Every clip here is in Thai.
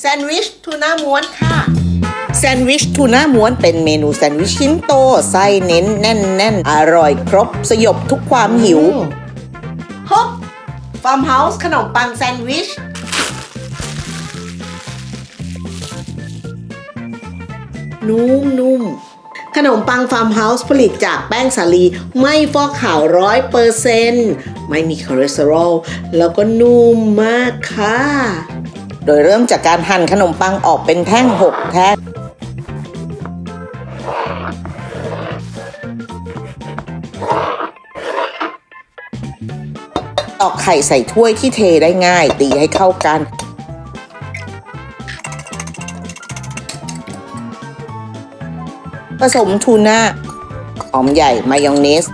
แซนด์วิชทูน่าม้วนค่ะ แซนด์วิชทูน่าม้วนเป็นเมนูแซนด์วิชชิ้นโต ไส้เน้นแน่นๆอร่อยครบ สยบทุกความหิวฮบฟาร์มเฮาส์ขนมปังแซนด์วิช นุ่มๆขนมปังฟาร์มเฮาส์ผลิตจากแป้งสาลีไม่ฟอกขาวร้อยเปอร์เซนต์ไม่มีคอเลสเตอรอลแล้วก็นุ่มมากค่ะ โดยเริ่มจากการหั่นขนมปังออกเป็นแท่ง 6 แท่ง ตอกไข่ใส่ถ้วยที่เทได้ง่าย ตีให้เข้ากันผสมทูน่าหอมใหญ่ มายองเนส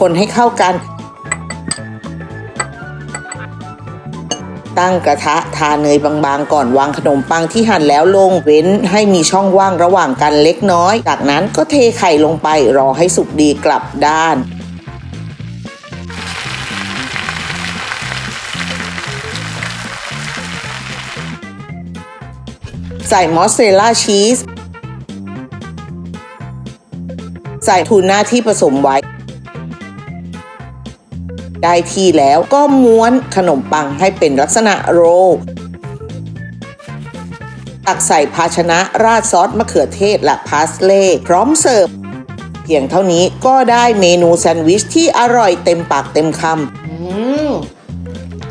คนให้เข้ากัน ตั้งกระทะทาเนยบางๆ ก่อนวางขนมปังที่หั่นแล้วลงเว้นให้มีช่องว่างระหว่างกันเล็กน้อย จากนั้นก็เทไข่ลงไปรอให้สุกดีกลับด้านใส่มอสเซาเรลล่าชีส ใส่ทูน่าที่ผสมไว้ ได้ที่แล้วก็ม้วนขนมปังให้เป็นลักษณะโรลตักใส่ภาชนะราดซอสมะเขือเทศและพาสเล่พร้อมเสิร์ฟ เพียงเท่านี้ก็ได้เมนูแซนด์วิชที่อร่อยเต็มปากเต็มคำ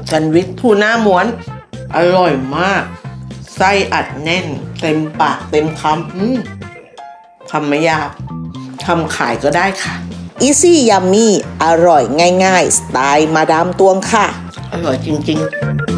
แซนด์วิชทูน่าม้วน อร่อยมาก ไส้อัดแน่น เต็มปากเต็มคำมทำไม่ยากทำขายก็ได้ค่ะ อิซี่ยัมมี่อร่อยง่าย ๆ สไตล์มาดามตวงค่ะ อร่อยจริง ๆ